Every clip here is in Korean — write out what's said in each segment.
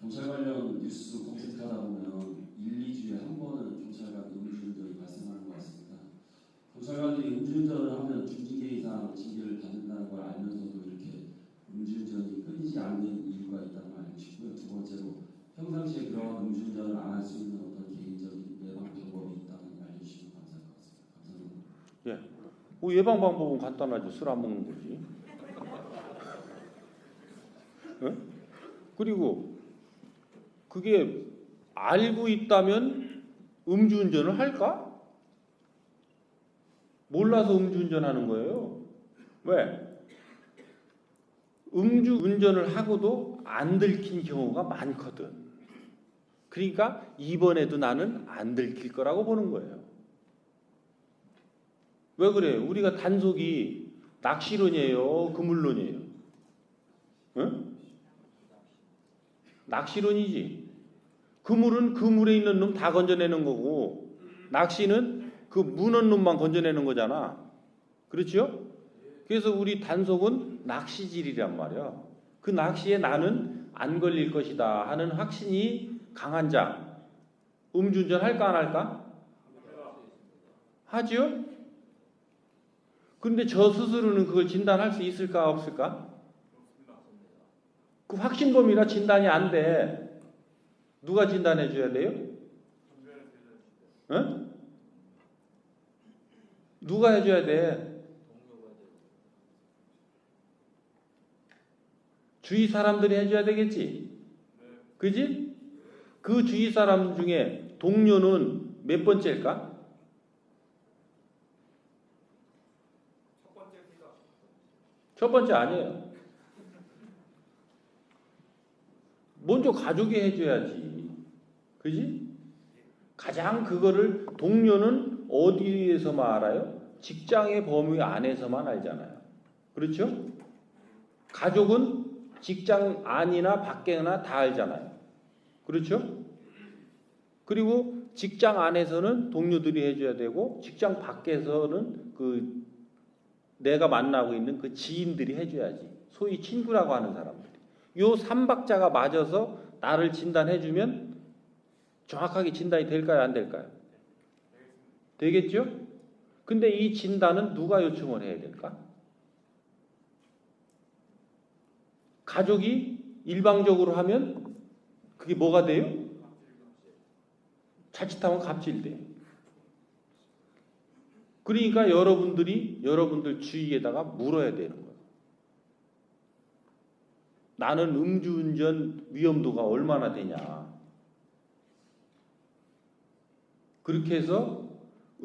경찰 관련 뉴스 검색하다 보면 1, 2주에 한 번은 경찰관 음주운전이 발생하는 것 같습니다. 경찰관들이 음주운전을 하면 중징계 이상 징계를 받는다는 걸 알면서도 이렇게 음주운전이 끊이지 않는 이유가 있다는 걸 알고 싶고요. 두 번째로 평상시에 그런 음주운전을 안 할 수 있는 어떤 개인적인 예방 방법이 있다면 알려주시면 감사할 것 같습니다. 감사합니다. 뭐 예방 방법은 간단하죠. 술 안 먹는 거지. 예? 그리고 그게 알고 있다면 음주운전을 할까? 몰라서 음주운전 하는 거예요. 왜? 음주운전을 하고도 안 들킨 경우가 많거든. 그러니까 이번에도 나는 안 들킬 거라고 보는 거예요. 왜 그래? 우리가 단속이 낚시론이에요, 그물론이에요. 응? 낚시론이지. 그물은 그물에 있는 놈 다 건져내는 거고, 낚시는 그 문은 놈만 건져내는 거잖아. 그렇죠? 그래서 우리 단속은 낚시질이란 말이야. 그 낚시에 나는 안 걸릴 것이다 하는 확신이 강한 자. 음주운전 할까 안 할까? 하지요? 근데 저 스스로는 그걸 진단할 수 있을까 없을까? 그 확신범이라 진단이 안 돼. 누가 진단해 줘야 돼요? 응? 누가 해줘야 돼? 주위 사람들이 해줘야 되겠지? 그지? 그 주위 사람 중에 동료는 몇 번째일까? 첫 번째 아니에요. 먼저 가족이 해줘야지. 그지? 가장 그거를 동료는 어디에서만 알아요? 직장의 범위 안에서만 알잖아요. 그렇죠? 가족은 직장 안이나 밖에나 다 알잖아요. 그렇죠? 그리고 직장 안에서는 동료들이 해줘야 되고 직장 밖에서는 그 내가 만나고 있는 그 지인들이 해줘야지. 소위 친구라고 하는 사람들이. 요 삼박자가 맞아서 나를 진단해주면 정확하게 진단이 될까요? 안 될까요? 되겠죠? 근데 이 진단은 누가 요청을 해야 될까? 가족이 일방적으로 하면 그게 뭐가 돼요? 자칫하면 갑질돼. 그러니까 여러분들이 여러분들 주위에다가 물어야 되는 거예요. 나는 음주운전 위험도가 얼마나 되냐. 그렇게 해서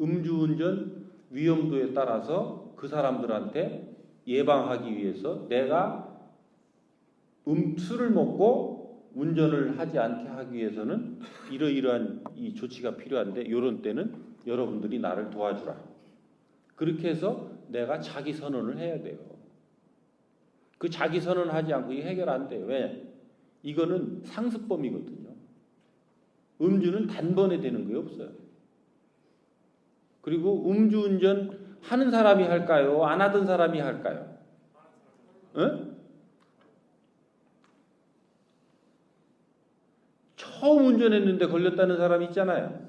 음주운전 위험도에 따라서 그 사람들한테 예방하기 위해서 내가 음, 술을 먹고 운전을 하지 않게 하기 위해서는 이러이러한 이 조치가 필요한데 이런 때는 여러분들이 나를 도와주라. 그렇게 해서 내가 자기 선언을 해야 돼요. 그 자기 선언하지 않고 이 해결 안 돼. 왜? 이거는 상습범이거든요. 음주는 단번에 되는 게 없어요. 그리고 음주운전 하는 사람이 할까요? 안 하던 사람이 할까요? 응? 처음 운전했는데 걸렸다는 사람 있잖아요.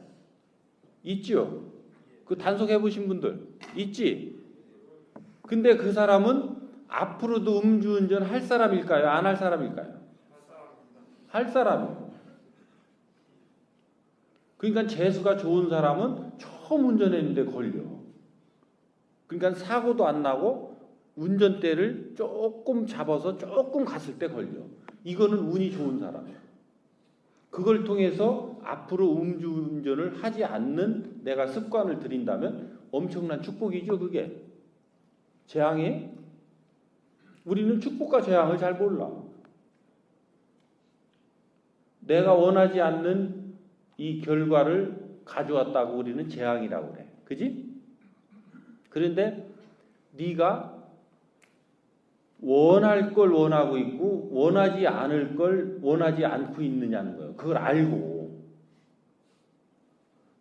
있죠? 그 단속해 보신 분들 있지? 근데 그 사람은 앞으로도 음주운전 할 사람일까요? 안 할 사람일까요? 할 사람이에요. 그러니까 재수가 좋은 사람은 처음 운전했는데 걸려. 그러니까 사고도 안 나고 운전대를 조금 잡아서 조금 갔을 때 걸려. 이거는 운이 좋은 사람이에요. 그걸 통해서 앞으로 음주운전을 하지 않는 내가 습관을 들인다면 엄청난 축복이죠, 그게. 재앙이 우리는 축복과 재앙을 잘 몰라. 내가 원하지 않는 이 결과를 가져왔다고 우리는 재앙이라고 그래. 그지? 그런데 네가 원할 걸 원하고 있고 원하지 않을 걸 원하지 않고 있느냐는 거예요. 그걸 알고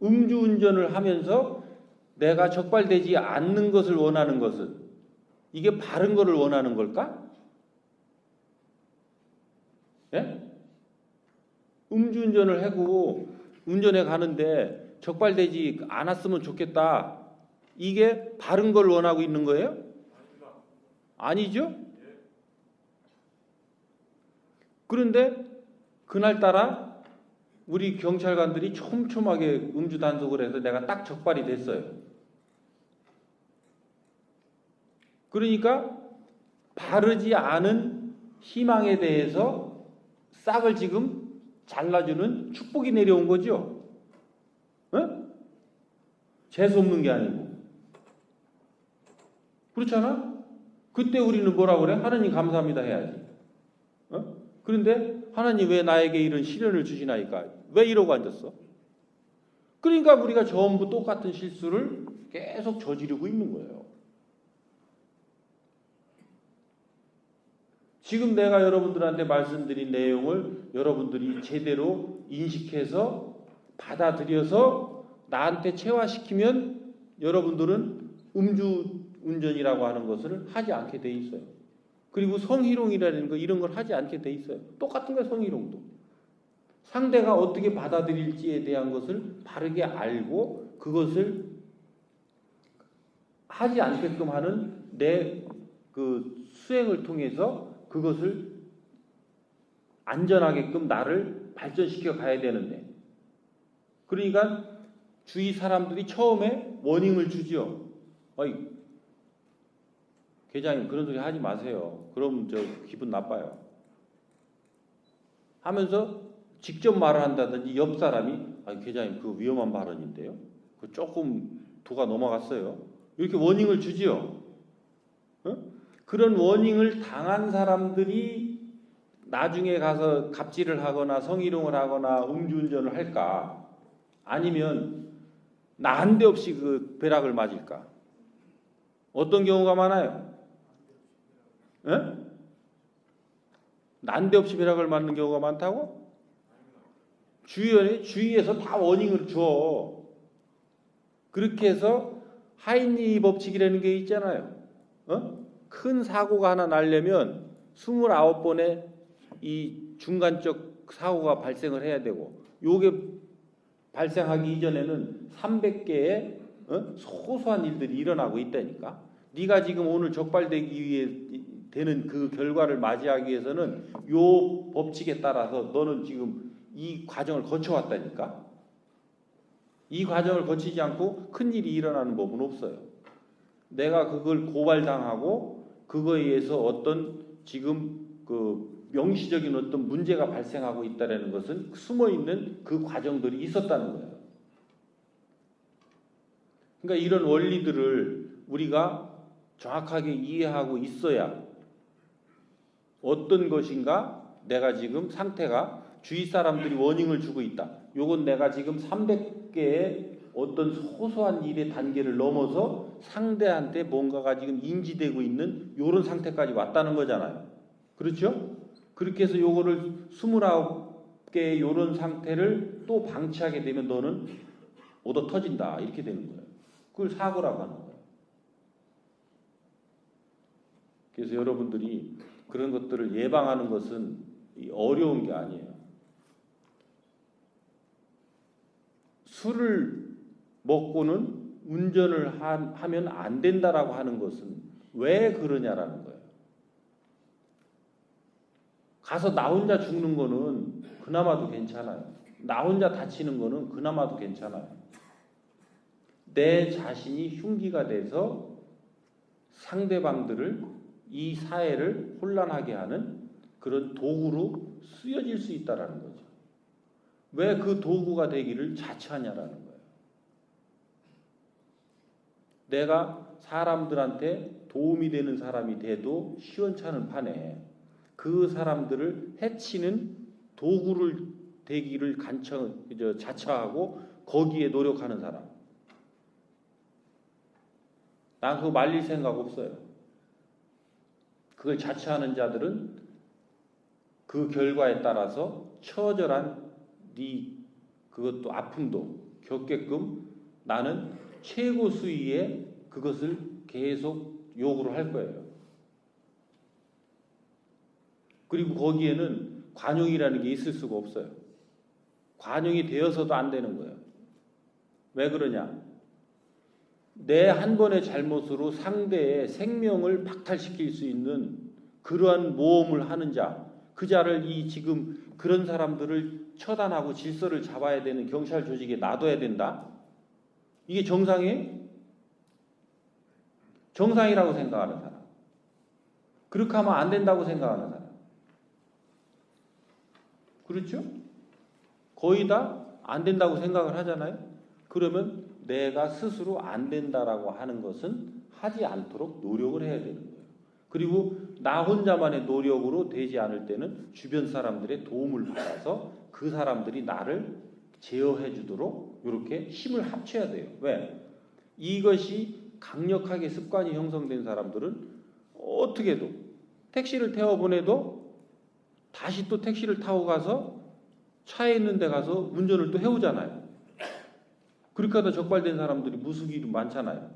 음주운전을 하면서 내가 적발되지 않는 것을 원하는 것은 이게 바른 거를 원하는 걸까? 예? 음주운전을 하고 운전해 가는데 적발되지 않았으면 좋겠다. 이게 바른 걸 원하고 있는 거예요? 아니죠? 그런데 그날따라 우리 경찰관들이 촘촘하게 음주 단속을 해서 내가 딱 적발이 됐어요. 그러니까 바르지 않은 희망에 대해서 싹을 지금 잘라주는 축복이 내려온 거죠. 어? 재수 없는 게 아니고. 그렇잖아? 그때 우리는 뭐라 그래? 하나님 감사합니다 해야지. 어? 그런데 하나님 왜 나에게 이런 시련을 주시나이까? 왜 이러고 앉았어? 그러니까 우리가 전부 똑같은 실수를 계속 저지르고 있는 거예요. 지금 내가 여러분들한테 말씀드린 내용을 여러분들이 제대로 인식해서 받아들여서 나한테 체화시키면 여러분들은 음주 운전이라고 하는 것을 하지 않게 돼 있어요. 그리고 성희롱이라는 거 이런 걸 하지 않게 돼 있어요. 똑같은 거예요, 성희롱도. 상대가 어떻게 받아들일지에 대한 것을 바르게 알고 그것을 하지 않게끔 하는 내 그 수행을 통해서 그것을 안전하게끔 나를 발전시켜 가야 되는데 그러니까 주위 사람들이 처음에 워닝을 주죠. 어이 계장님 그런 소리 하지 마세요. 그럼 저 기분 나빠요. 하면서 직접 말을 한다든지 옆 사람이 아 계장님 그 위험한 발언인데요. 그 조금 도가 넘어갔어요. 이렇게 워닝을 주지요. 어? 그런 워닝을 당한 사람들이 나중에 가서 갑질을 하거나 성희롱을 하거나 음주운전을 할까? 아니면 난데없이 그 벼락을 맞을까? 어떤 경우가 많아요? 예? 난데없이 벼락을 맞는 경우가 많다고? 주위에, 주위에서 다 워닝을 줘. 그렇게 해서 하인리 법칙이라는 게 있잖아요. 어? 큰 사고가 하나 나려면 29번의 이 중간적 사고가 발생을 해야 되고 요게 발생하기 이전에는 300개의 어? 소소한 일들이 일어나고 있다니까. 네가 지금 오늘 적발되기 위해 되는 그 결과를 맞이하기 위해서는 요 법칙에 따라서 너는 지금 이 과정을 거쳐왔다니까. 이 과정을 거치지 않고 큰 일이 일어나는 법은 없어요. 내가 그걸 고발당하고 그거에 의해서 어떤 지금 그 명시적인 어떤 문제가 발생하고 있다라는 것은 숨어 있는 그 과정들이 있었다는 거예요. 그러니까 이런 원리들을 우리가 정확하게 이해하고 있어야 어떤 것인가 내가 지금 상태가 주위 사람들이 워닝을 주고 있다. 요건 내가 지금 300개의 어떤 소소한 일의 단계를 넘어서 상대한테 뭔가가 지금 인지되고 있는 요런 상태까지 왔다는 거잖아요. 그렇죠? 그렇게 해서 요거를 29개의 요런 상태를 또 방치하게 되면 너는 얻어 터진다. 이렇게 되는 거예요. 그걸 사고라고 하는 거예요. 그래서 여러분들이 그런 것들을 예방하는 것은 어려운 게 아니에요. 술을 먹고는 운전을 하, 하면 안 된다라고 하는 것은 왜 그러냐라는 거예요. 가서 나 혼자 죽는 거는 그나마도 괜찮아요. 나 혼자 다치는 거는 그나마도 괜찮아요. 내 자신이 흉기가 돼서 상대방들을 이 사회를 혼란하게 하는 그런 도구로 쓰여질 수 있다라는 거죠. 왜 그 도구가 되기를 자처하냐라는 거예요. 내가 사람들한테 도움이 되는 사람이 돼도 시원찮은 판에 그 사람들을 해치는 도구를 되기를 간청, 자처하고 거기에 노력하는 사람. 난 그거 말릴 생각 없어요. 그걸 자처하는 자들은 그 결과에 따라서 처절한 네 그것도 아픔도 겪게끔 나는 최고 수위의 그것을 계속 요구를 할 거예요. 그리고 거기에는 관용이라는 게 있을 수가 없어요. 관용이 되어서도 안 되는 거예요. 왜 그러냐? 내 한 번의 잘못으로 상대의 생명을 박탈시킬 수 있는 그러한 모험을 하는 자, 그 자를 이 지금 그런 사람들을 처단하고 질서를 잡아야 되는 경찰 조직에 놔둬야 된다. 이게 정상이에요? 정상이라고 생각하는 사람. 그렇게 하면 안 된다고 생각하는 사람. 그렇죠? 거의 다 안 된다고 생각을 하잖아요. 그러면 내가 스스로 안 된다라고 하는 것은 하지 않도록 노력을 해야 되는 거예요. 그리고 나 혼자만의 노력으로 되지 않을 때는 주변 사람들의 도움을 받아서 그 사람들이 나를 제어해 주도록 이렇게 힘을 합쳐야 돼요. 왜? 이것이 강력하게 습관이 형성된 사람들은 어떻게도 택시를 태워 보내도 다시 또 택시를 타고 가서 차에 있는 데 가서 운전을 또 해오잖아요. 그렇게 하다 적발된 사람들이 무수기로 많잖아요.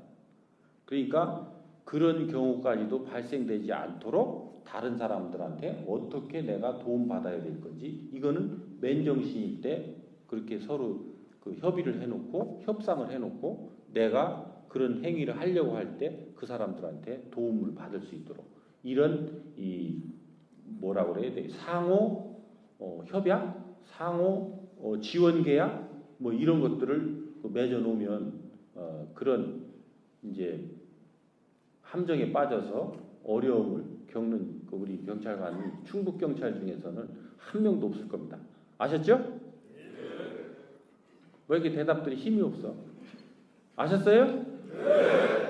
그러니까 그런 경우까지도 발생되지 않도록 다른 사람들한테 어떻게 내가 도움받아야 될 건지 이거는 맨정신일 때 그렇게 서로 그 협의를 해놓고 협상을 해놓고 내가 그런 행위를 하려고 할 때 그 사람들한테 도움을 받을 수 있도록 이런 이 뭐라 그래야 돼 상호 어, 협약 상호 어, 지원 계약 뭐 이런 것들을 그 맺어 놓으면 어, 그런 이제 함정에 빠져서 어려움을 겪는 그 우리 경찰관이 충북 경찰 중에서는 한 명도 없을 겁니다. 아셨죠? 왜 이렇게 대답들이 힘이 없어? 아셨어요? Good.